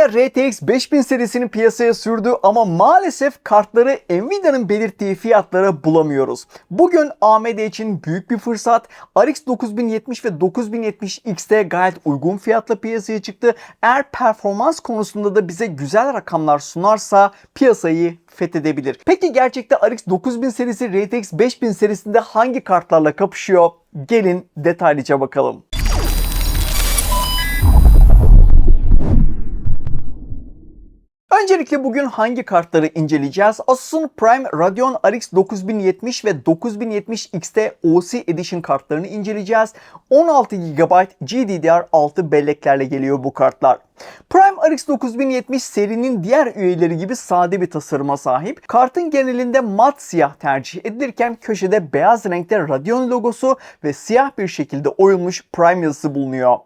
Nvidia RTX 5000 serisini piyasaya sürdü ama maalesef kartları Nvidia'nın belirttiği fiyatlara bulamıyoruz. Bugün AMD için büyük bir fırsat. RX 9070 ve 9070 XT gayet uygun fiyatla piyasaya çıktı. Eğer performans konusunda da bize güzel rakamlar sunarsa piyasayı fethedebilir. Peki gerçekte RX 9000 serisi RTX 5000 serisinde hangi kartlarla kapışıyor? Gelin detaylıca bakalım. Öncelikle bugün hangi kartları inceleyeceğiz? Asus'un Prime Radeon RX 9070 ve 9070 XT OC Edition kartlarını inceleyeceğiz. 16 GB GDDR6 belleklerle geliyor bu kartlar. Prime RX 9070 serinin diğer üyeleri gibi sade bir tasarıma sahip. Kartın genelinde mat siyah tercih edilirken köşede beyaz renkte Radeon logosu ve siyah bir şekilde oyulmuş Prime yazısı bulunuyor.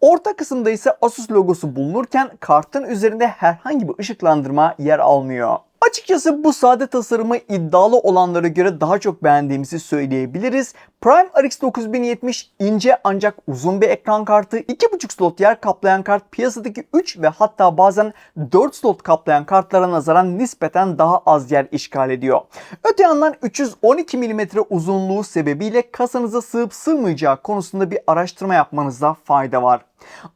Orta kısımda ise Asus logosu bulunurken kartın üzerinde herhangi bir ışıklandırma yer almıyor. Açıkçası bu sade tasarımı iddialı olanlara göre daha çok beğendiğimizi söyleyebiliriz. Prime RX 9070 ince ancak uzun bir ekran kartı, 2.5 slot yer kaplayan kart piyasadaki 3 ve hatta bazen 4 slot kaplayan kartlara nazaran nispeten daha az yer işgal ediyor. Öte yandan 312 mm uzunluğu sebebiyle kasanıza sığıp sığmayacağı konusunda bir araştırma yapmanızda fayda var.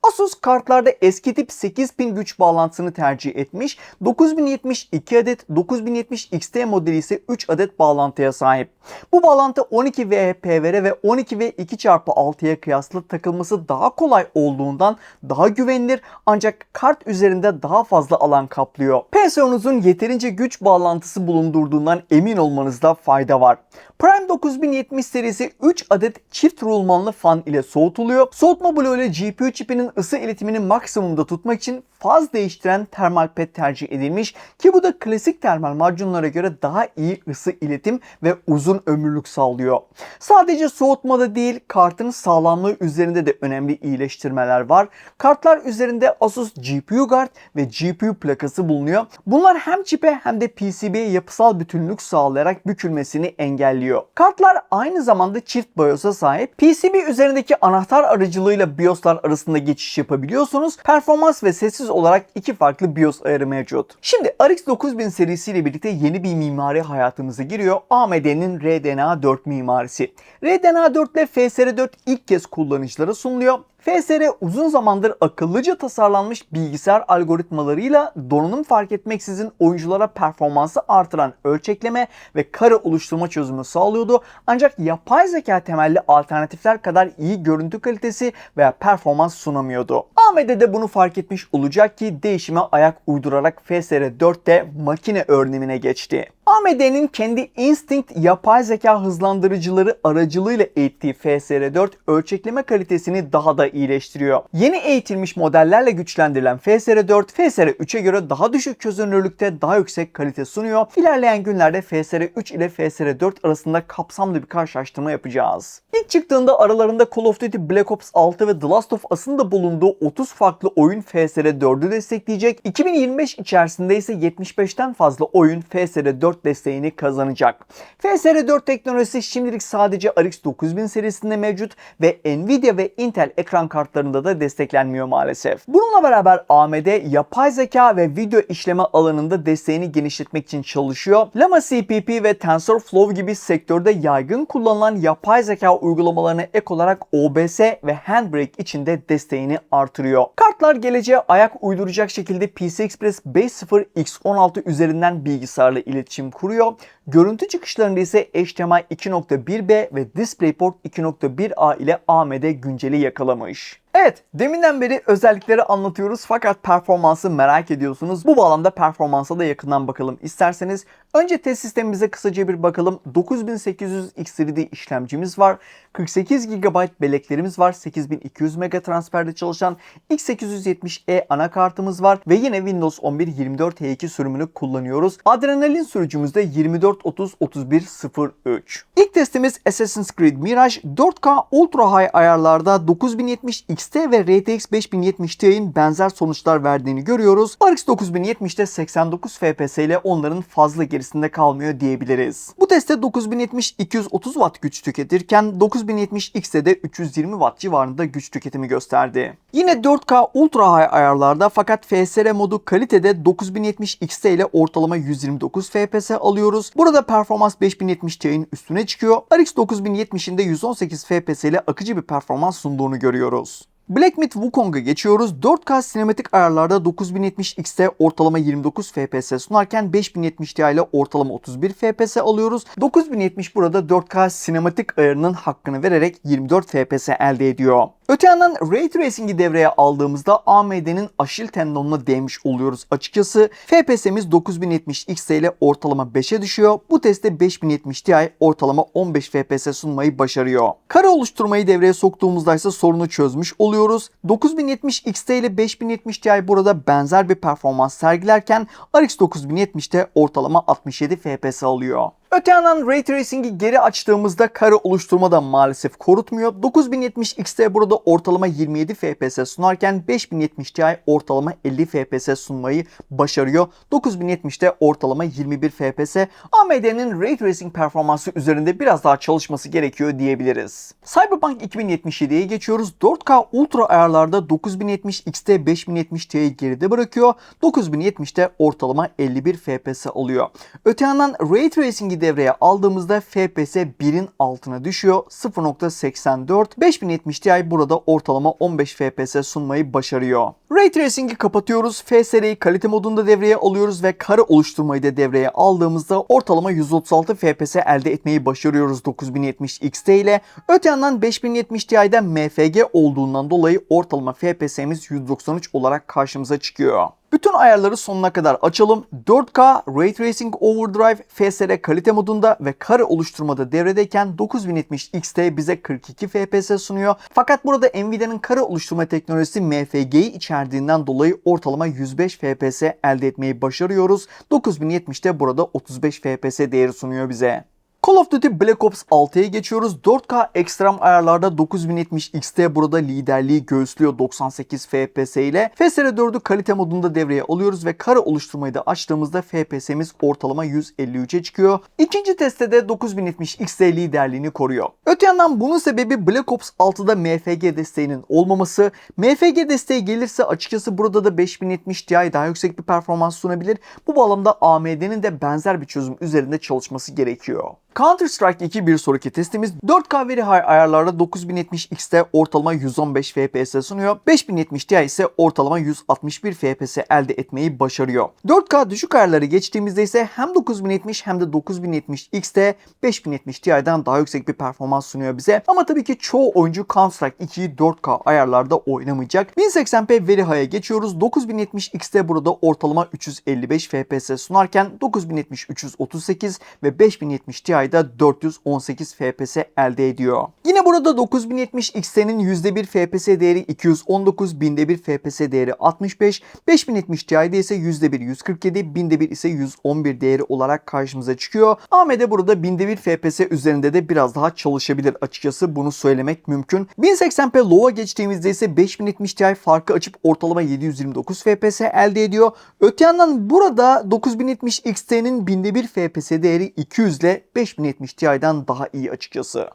Asus kartlarda eski tip 8 pin güç bağlantısını tercih etmiş. 9070 2 adet, 9070 XT modeli ise 3 adet bağlantıya sahip. Bu bağlantı 12 VPVR ve 12 v 2x6'ya kıyasla takılması daha kolay olduğundan daha güvenilir ancak kart üzerinde daha fazla alan kaplıyor. PSO'nuzun yeterince güç bağlantısı bulundurduğundan emin olmanızda fayda var. Prime 9070 serisi 3 adet çift rulmanlı fan ile soğutuluyor. Soğutma bloğu ile GPU çipinin ısı iletimini maksimumda tutmak için faz değiştiren termal pet tercih edilmiş ki bu da klasik termal macunlara göre daha iyi ısı iletim ve uzun ömürlük sağlıyor. Sadece soğutmada değil kartın sağlamlığı üzerinde de önemli iyileştirmeler var. Kartlar üzerinde Asus GPU Guard ve GPU plakası bulunuyor. Bunlar hem çipe hem de PCB'ye yapısal bütünlük sağlayarak bükülmesini engelliyor. Kartlar aynı zamanda çift BIOS'a sahip. PCB üzerindeki anahtar aracılığıyla BIOS'lar arasında geçiş yapabiliyorsunuz. Performans ve sessiz olarak iki farklı BIOS ayarı mevcut. Şimdi RX 9000 serisiyle birlikte yeni bir mimari hayatımıza giriyor. AMD'nin RDNA 4 mimarisi. RDNA 4 ile FSR4 ilk kez kullanıcılara sunuluyor. FSR uzun zamandır akıllıca tasarlanmış bilgisayar algoritmalarıyla donanım fark etmeksizin oyunculara performansı artıran ölçekleme ve kare oluşturma çözümü sağlıyordu. Ancak yapay zeka temelli alternatifler kadar iyi görüntü kalitesi veya performans sunamıyordu. AMD de bunu fark etmiş olacak ki değişime ayak uydurarak FSR 4'te makine örnemine geçti. AMD'nin kendi Instinct yapay zeka hızlandırıcıları aracılığıyla eğittiği FSR4 ölçekleme kalitesini daha da iyileştiriyor. Yeni eğitilmiş modellerle güçlendirilen FSR4, FSR3'e göre daha düşük çözünürlükte daha yüksek kalite sunuyor. İlerleyen günlerde FSR3 ile FSR4 arasında kapsamlı bir karşılaştırma yapacağız. İlk çıktığında aralarında Call of Duty Black Ops 6 ve The Last of Us'ın da bulunduğu 30 farklı oyun FSR4'ü destekleyecek. 2025 içerisinde ise 75'ten fazla oyun FSR4 desteğini kazanacak. FSR4 teknolojisi şimdilik sadece RX 9000 serisinde mevcut ve Nvidia ve Intel ekran kartlarında da desteklenmiyor maalesef. Bununla beraber AMD yapay zeka ve video işleme alanında desteğini genişletmek için çalışıyor. Llama CPP ve TensorFlow gibi sektörde yaygın kullanılan yapay zeka uygulamalarına ek olarak OBS ve Handbrake için de desteğini artırıyor. Kartlar geleceğe ayak uyduracak şekilde PCI Express 5.0 X16 üzerinden bilgisayarla iletişim kuruyor. Görüntü çıkışlarında ise HDMI 2.1B ve DisplayPort 2.1A ile AMD günceli yakalamış. Evet, deminden beri özellikleri anlatıyoruz fakat performansı merak ediyorsunuz. Bu bağlamda performansa da yakından bakalım isterseniz. Önce test sistemimize kısaca bir bakalım. 9800 X3D işlemcimiz var. 48 GB belleklerimiz var. 8200 MB transferde çalışan X870E anakartımız var ve yine Windows 11 24H2 sürümünü kullanıyoruz. Adrenalin sürücümüzde 24 1430-3103. İlk testimiz Assassin's Creed Mirage 4K Ultra High ayarlarda 9070 XT ve RTX 5070 Ti'nin benzer sonuçlar verdiğini görüyoruz. RX 9070'te 89 FPS ile onların fazla gerisinde kalmıyor diyebiliriz. Bu testte 9070 230 Watt güç tüketirken 9070 XT'de de 320 Watt civarında güç tüketimi gösterdi. Yine 4K Ultra High ayarlarda fakat FSR modu kalitede 9070 XT ile ortalama 129 FPS alıyoruz. Burada performans 5070 Ti'nin üstüne çıkıyor. RX 9070'in de 118 FPS ile akıcı bir performans sunduğunu görüyoruz. Black Myth Wukong'a geçiyoruz. 4K sinematik ayarlarda 9070 XT ortalama 29 FPS sunarken 5070 Ti ile ortalama 31 FPS alıyoruz. 9070 burada 4K sinematik ayarının hakkını vererek 24 FPS elde ediyor. Öte yandan Ray Tracing'i devreye aldığımızda AMD'nin aşil tendonuna değmiş oluyoruz açıkçası. FPS'imiz 9070 XT ile ortalama 5'e düşüyor. Bu testte 5070 Ti ortalama 15 FPS sunmayı başarıyor. Kare oluşturmayı devreye soktuğumuzda ise sorunu çözmüş oluyoruz. 9070 XT ile 5070 Ti burada benzer bir performans sergilerken RX 9070'te ortalama 67 FPS alıyor. Öte yandan Ray Tracing'i geri açtığımızda kare oluşturma da maalesef korutmuyor. 9070 XT burada ortalama 27 FPS sunarken 5070 Ti ortalama 50 FPS sunmayı başarıyor. 9070'te ortalama 21 FPS. AMD'nin Ray Tracing performansı üzerinde biraz daha çalışması gerekiyor diyebiliriz. Cyberpunk 2077'ye geçiyoruz. 4K Ultra ayarlarda 9070 XT 5070 Ti'yi geride bırakıyor. 9070'te ortalama 51 FPS alıyor. Öte yandan Ray Tracing'i devreye aldığımızda FPS 1'in altına düşüyor. 0.84. 5070 Ti burada ortalama 15 FPS sunmayı başarıyor. Ray Tracing'i kapatıyoruz. FSR'yi kalite modunda devreye alıyoruz ve kare oluşturmayı da devreye aldığımızda ortalama 136 FPS elde etmeyi başarıyoruz 9070 XT ile. Öte yandan 5070 Ti'de MFG olduğundan dolayı ortalama FPS'miz 193 olarak karşımıza çıkıyor. Bütün ayarları sonuna kadar açalım. 4K Ray Tracing Overdrive FSR kalite modunda ve kare oluşturmada devredeyken 9070 XT bize 42 FPS sunuyor. Fakat burada Nvidia'nın kare oluşturma teknolojisi MFG'yi içerdiğinden dolayı ortalama 105 FPS elde etmeyi başarıyoruz. 9070'te burada 35 FPS değeri sunuyor bize. Call of Duty Black Ops 6'ya geçiyoruz. 4K ekstrem ayarlarda 9070 XT burada liderliği göğüslüyor 98 FPS ile. FSR 4'ü kalite modunda devreye alıyoruz ve kare oluşturmayı da açtığımızda FPS'imiz ortalama 153'e çıkıyor. İkinci testte de 9070 XT liderliğini koruyor. Öte yandan bunun sebebi Black Ops 6'da MFG desteğinin olmaması. MFG desteği gelirse açıkçası burada da 5070 Ti daha yüksek bir performans sunabilir. Bu bağlamda AMD'nin de benzer bir çözüm üzerinde çalışması gerekiyor. Counter Strike 2 bir sonraki testimiz 4K Very High ayarlarda 9070 XT ortalama 115 FPS sunuyor. 5070 Ti ise ortalama 161 FPS elde etmeyi başarıyor. 4K düşük ayarları geçtiğimizde ise hem 9070 hem de 9070 XT 5070 Ti'den daha yüksek bir performans sunuyor bize. Ama tabii ki çoğu oyuncu Counter Strike 2'yi 4K ayarlarda oynamayacak. 1080p Very High'a geçiyoruz. 9070 XT burada ortalama 355 FPS sunarken 9070 338 ve 5070 Ti ayda 418 FPS elde ediyor. Yine burada 9070 XT'nin %1 FPS değeri 219, binde 1 FPS değeri 65, 5070 Ti'de ise %1 147, binde 1 ise 111 değeri olarak karşımıza çıkıyor. AMD burada binde 1 FPS üzerinde de biraz daha çalışabilir açıkçası bunu söylemek mümkün. 1080p Low'a geçtiğimizde ise 5070 Ti farkı açıp ortalama 729 FPS elde ediyor. Öte yandan burada 9070 XT'nin binde 1 FPS değeri 200 ile 5070 Ti'den daha iyi açıkçası.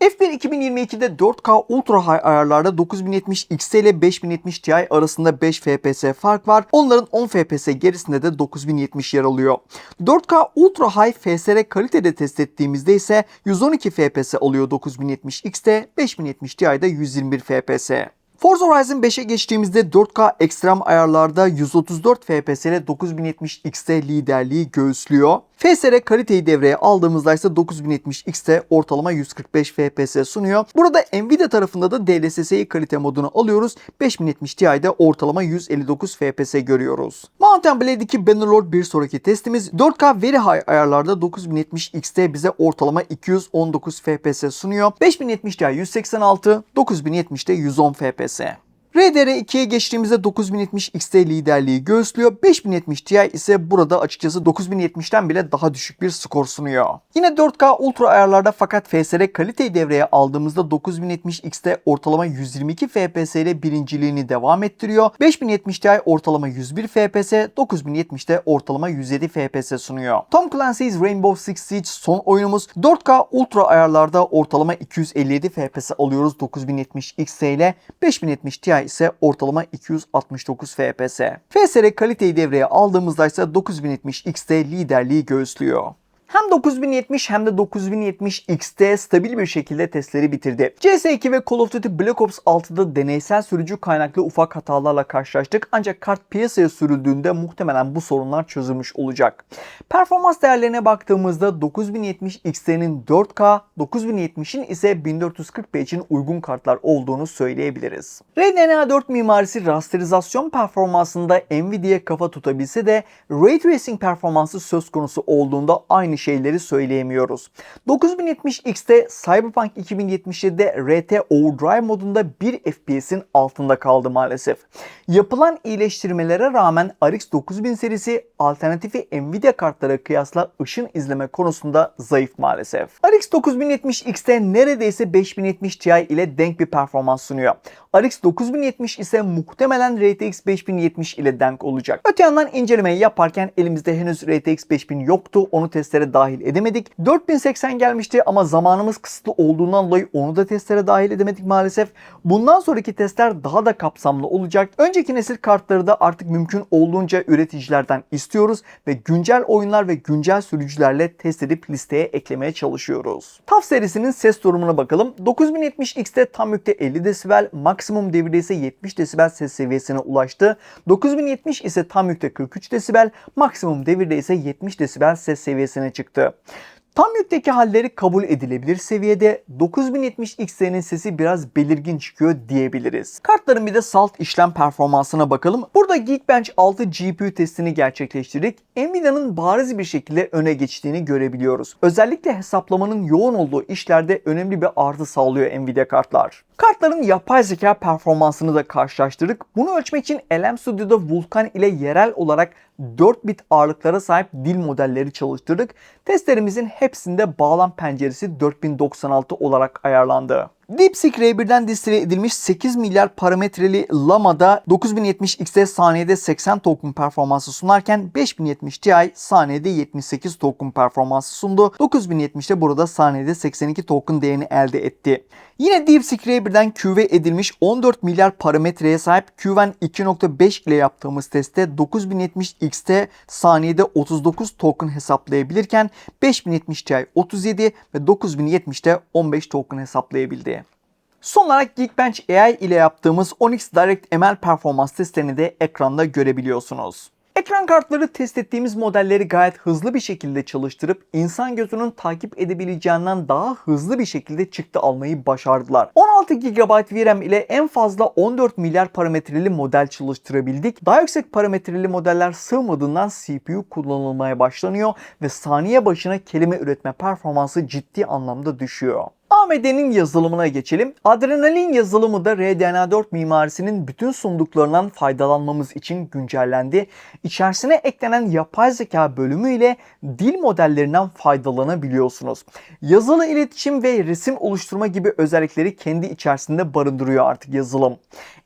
F1 2022'de 4K Ultra High ayarlarda 9070 XT ile 5070 Ti arasında 5 FPS fark var. Onların 10 FPS gerisinde de 9070 yer alıyor. 4K Ultra High FSR kalitede test ettiğimizde ise 112 FPS alıyor 9070 XT, 5070 Ti'de 121 FPS. Forza Horizon 5'e geçtiğimizde 4K ekstrem ayarlarda 134 FPS ile 9070 XT liderliği göğüslüyor. FSR kaliteyi devreye aldığımızda ise 9070 XT ortalama 145 FPS sunuyor. Burada Nvidia tarafında da DLSS'yi kalite modunu alıyoruz. 5070 Ti'de ortalama 159 FPS görüyoruz. Mountain Blade 2 Bannerlord bir sonraki testimiz 4K Very High ayarlarda 9070 XT bize ortalama 219 FPS sunuyor. 5070 Ti 186, 9070'de 110 FPS. RDR2'ye geçtiğimizde 9070 XT liderliği göğüslüyor. 5070 Ti ise burada açıkçası 9070'ten bile daha düşük bir skor sunuyor. Yine 4K ultra ayarlarda fakat FSR kaliteyi devreye aldığımızda 9070 XT ortalama 122 FPS ile birinciliğini devam ettiriyor. 5070 Ti ortalama 101 FPS, 9070'de ortalama 107 FPS sunuyor. Tom Clancy's Rainbow Six Siege son oyunumuz 4K ultra ayarlarda ortalama 257 FPS alıyoruz 9070 XT ile 5070 Ti ise ortalama 269 FPS. FSR kaliteyi devreye aldığımızda ise 9070 XT liderliği göğüslüyor. Hem 9070 hem de 9070 XT stabil bir şekilde testleri bitirdi. CS2 ve Call of Duty Black Ops 6'da deneysel sürücü kaynaklı ufak hatalarla karşılaştık ancak kart piyasaya sürüldüğünde muhtemelen bu sorunlar çözülmüş olacak. Performans değerlerine baktığımızda 9070 XT'nin 4K, 9070'in ise 1440p için uygun kartlar olduğunu söyleyebiliriz. RDNA 4 mimarisi rasterizasyon performansında Nvidia'ya kafa tutabilse de Ray Tracing performansı söz konusu olduğunda aynı şeyleri söyleyemiyoruz. 9070 X'te Cyberpunk 2077'de RT Overdrive modunda 1 FPS'in altında kaldı maalesef. Yapılan iyileştirmelere rağmen RX 9000 serisi alternatifi Nvidia kartlara kıyasla ışın izleme konusunda zayıf maalesef. RX 9070 X'te neredeyse 5070 Ti ile denk bir performans sunuyor. RX 9070 ise muhtemelen RTX 5070 ile denk olacak. Öte yandan incelemeyi yaparken elimizde henüz RTX 5000 yoktu. Onu testlere dahil edemedik. 4080 gelmişti ama zamanımız kısıtlı olduğundan dolayı onu da testlere dahil edemedik maalesef. Bundan sonraki testler daha da kapsamlı olacak. Önceki nesil kartları da artık mümkün olduğunca üreticilerden istiyoruz ve güncel oyunlar ve güncel sürücülerle test edip listeye eklemeye çalışıyoruz. TAF serisinin ses durumuna bakalım. 9070 X'te tam yükte 50 desibel, maksimum devirde ise 70 desibel ses seviyesine ulaştı. 9070 ise tam yükte 43 desibel, maksimum devirde ise 70 desibel ses seviyesine çıktı. Tam yükteki halleri kabul edilebilir seviyede 9070 XT'nin sesi biraz belirgin çıkıyor diyebiliriz. Kartların bir de salt işlem performansına bakalım. Burada Geekbench 6 GPU testini gerçekleştirdik. Nvidia'nın bariz bir şekilde öne geçtiğini görebiliyoruz. Özellikle hesaplamanın yoğun olduğu işlerde önemli bir artı sağlıyor Nvidia kartlar. Kartların yapay zeka performansını da karşılaştırdık. Bunu ölçmek için LM Studio'da Vulkan ile yerel olarak 4 bit ağırlıklara sahip dil modelleri çalıştırdık. Testlerimizin hepsinde bağlam penceresi 4096 olarak ayarlandı. DeepSeek R1'den distile edilmiş 8 milyar parametreli Lama'da 9070 X'te saniyede 80 token performansı sunarken 5070 Ti saniyede 78 token performansı sundu. 9070'te burada saniyede 82 token değerini elde etti. Yine DeepSeek R1'den QV edilmiş 14 milyar parametreye sahip QVen 2.5 ile yaptığımız testte 9070 X'te saniyede 39 token hesaplayabilirken 5070 Ti 37 ve 9070'te 15 token hesaplayabildi. Son olarak Geekbench AI ile yaptığımız Onyx Direct ML performans testlerini de ekranda görebiliyorsunuz. Ekran kartları test ettiğimiz modelleri gayet hızlı bir şekilde çalıştırıp insan gözünün takip edebileceğinden daha hızlı bir şekilde çıktı almayı başardılar. 16 GB VRAM ile en fazla 14 milyar parametreli model çalıştırabildik. Daha yüksek parametreli modeller sığmadığından CPU kullanılmaya başlanıyor ve saniye başına kelime üretme performansı ciddi anlamda düşüyor. AMD'nin yazılımına geçelim. Adrenalin yazılımı da RDNA 4 mimarisinin bütün sunduklarından faydalanmamız için güncellendi. İçerisine eklenen yapay zeka bölümü ile dil modellerinden faydalanabiliyorsunuz. Yazılı iletişim ve resim oluşturma gibi özellikleri kendi içerisinde barındırıyor artık yazılım.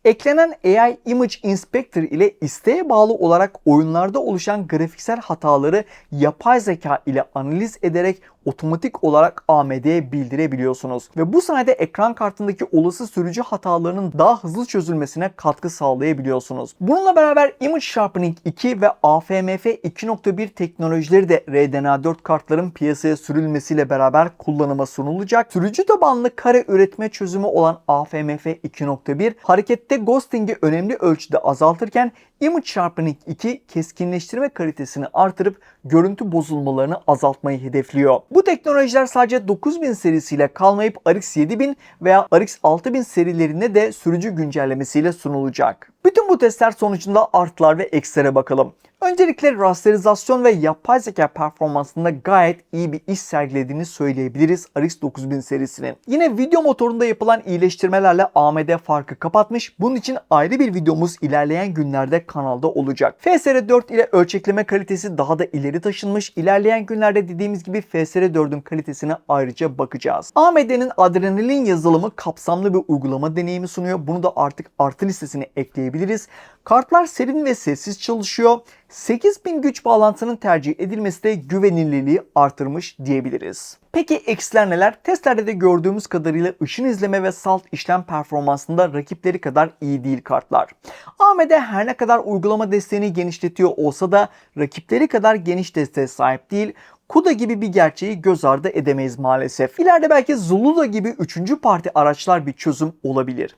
Eklenen AI Image Inspector ile isteğe bağlı olarak oyunlarda oluşan grafiksel hataları yapay zeka ile analiz ederek otomatik olarak AMD'ye bildirebiliyorsunuz. Ve bu sayede ekran kartındaki olası sürücü hatalarının daha hızlı çözülmesine katkı sağlayabiliyorsunuz. Bununla beraber Image Sharpening 2 ve AFMF 2.1 teknolojileri de RDNA 4 kartların piyasaya sürülmesiyle beraber kullanıma sunulacak. Sürücü tabanlı kare üretme çözümü olan AFMF 2.1 harekette ghosting'i önemli ölçüde azaltırken Image Sharpening 2 keskinleştirme kalitesini artırıp görüntü bozulmalarını azaltmayı hedefliyor. Bu teknolojiler sadece 9000 serisiyle kalmayıp RX 7000 veya RX 6000 serilerine de sürücü güncellemesiyle sunulacak. Bütün bu testler sonucunda artılar ve eksilere bakalım. Öncelikle rasterizasyon ve yapay zeka performansında gayet iyi bir iş sergilediğini söyleyebiliriz RX 9000 serisinin. Yine video motorunda yapılan iyileştirmelerle AMD farkı kapatmış. Bunun için ayrı bir videomuz ilerleyen günlerde kanalda olacak. FSR4 ile ölçekleme kalitesi daha da ileri taşınmış. İlerleyen günlerde dediğimiz gibi FSR4'ün kalitesine ayrıca bakacağız. AMD'nin Adrenalin yazılımı kapsamlı bir uygulama deneyimi sunuyor. Bunu da artık artı listesine ekleyebiliriz. Kartlar serin ve sessiz çalışıyor. 8000 güç bağlantının tercih edilmesi de güvenilirliği artırmış diyebiliriz. Peki eksiler neler? Testlerde de gördüğümüz kadarıyla ışın izleme ve salt işlem performansında rakipleri kadar iyi değil kartlar. AMD her ne kadar uygulama desteğini genişletiyor olsa da rakipleri kadar geniş desteğe sahip değil. CUDA gibi bir gerçeği göz ardı edemeyiz maalesef. İleride belki Zulula gibi üçüncü parti araçlar bir çözüm olabilir.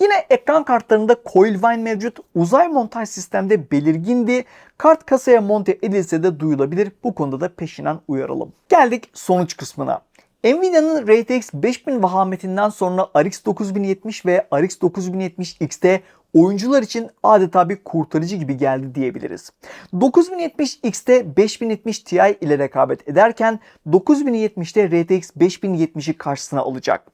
Yine ekran kartlarında Coilvine mevcut. Uzay montaj sistemde belirgindi. Kart kasaya monte edilse de duyulabilir. Bu konuda da peşinden uyaralım. Geldik sonuç kısmına. Nvidia'nın RTX 5000 vahametinden sonra RX 9070 ve RX 9070 XT oyuncular için adeta bir kurtarıcı gibi geldi diyebiliriz. 9070 XT 5070 Ti ile rekabet ederken 9070'te RTX 5070'i karşısına alacak.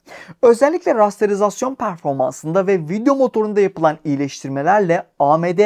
Özellikle rasterizasyon performansında ve video motorunda yapılan iyileştirmelerle AMD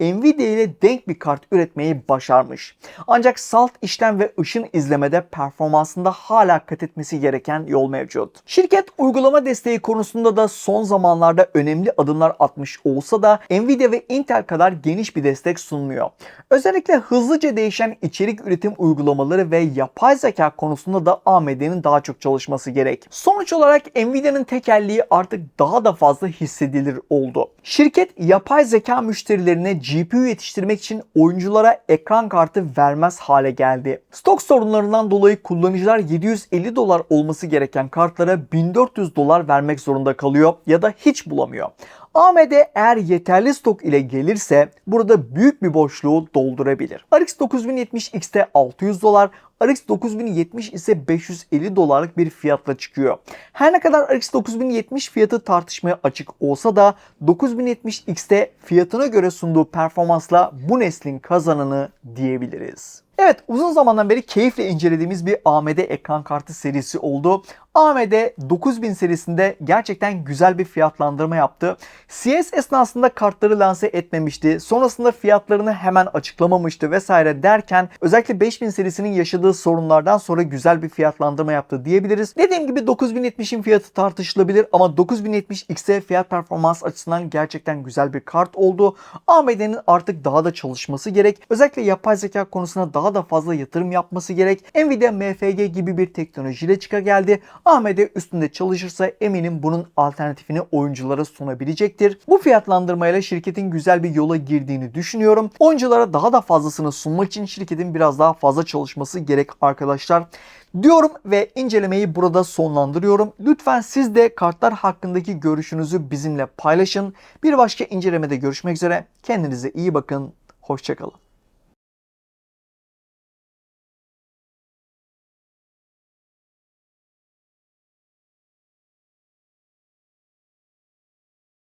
Nvidia ile denk bir kart üretmeyi başarmış. Ancak salt işlem ve ışın izlemede performansında hala kat etmesi gereken yol mevcut. Şirket uygulama desteği konusunda da son zamanlarda önemli adımlar atmış olsa da Nvidia ve Intel kadar geniş bir destek sunmuyor. Özellikle hızlıca değişen içerik üretim uygulamaları ve yapay zeka konusunda da AMD'nin daha çok çalışması gerek. Sonuç olarak Nvidia'nın tekelliği artık daha da fazla hissedilir oldu. Şirket yapay zeka müşterilerine GPU yetiştirmek için oyunculara ekran kartı vermez hale geldi. Stok sorunlarından dolayı kullanıcılar 750 dolar olması gereken kartlara 1400 dolar vermek zorunda kalıyor ya da hiç bulamıyor. AMD eğer yeterli stok ile gelirse burada büyük bir boşluğu doldurabilir. RX 9070 XT 600 dolar, RX 9070 ise 550 dolarlık bir fiyatla çıkıyor. Her ne kadar RX 9070 fiyatı tartışmaya açık olsa da 9070 XT fiyatına göre sunduğu performansla bu neslin kazananı diyebiliriz. Evet uzun zamandan beri keyifle incelediğimiz bir AMD ekran kartı serisi oldu. AMD 9000 serisinde gerçekten güzel bir fiyatlandırma yaptı. CS esnasında kartları lanse etmemişti. Sonrasında fiyatlarını hemen açıklamamıştı vesaire derken özellikle 5000 serisinin yaşadığı sorunlardan sonra güzel bir fiyatlandırma yaptı diyebiliriz. Dediğim gibi 9070'in fiyatı tartışılabilir ama 9070 X'e fiyat performans açısından gerçekten güzel bir kart oldu. AMD'nin artık daha da çalışması gerek. Özellikle yapay zeka konusuna daha da fazla yatırım yapması gerek. Nvidia MFG gibi bir teknolojiyle çıka geldi. AMD üstünde çalışırsa eminim bunun alternatifini oyunculara sunabilecektir. Bu fiyatlandırmayla şirketin güzel bir yola girdiğini düşünüyorum. Oyunculara daha da fazlasını sunmak için şirketin biraz daha fazla çalışması gerek arkadaşlar. Diyorum ve incelemeyi burada sonlandırıyorum. Lütfen siz de kartlar hakkındaki görüşünüzü bizimle paylaşın. Bir başka incelemede görüşmek üzere. Kendinize iyi bakın. Hoşçakalın.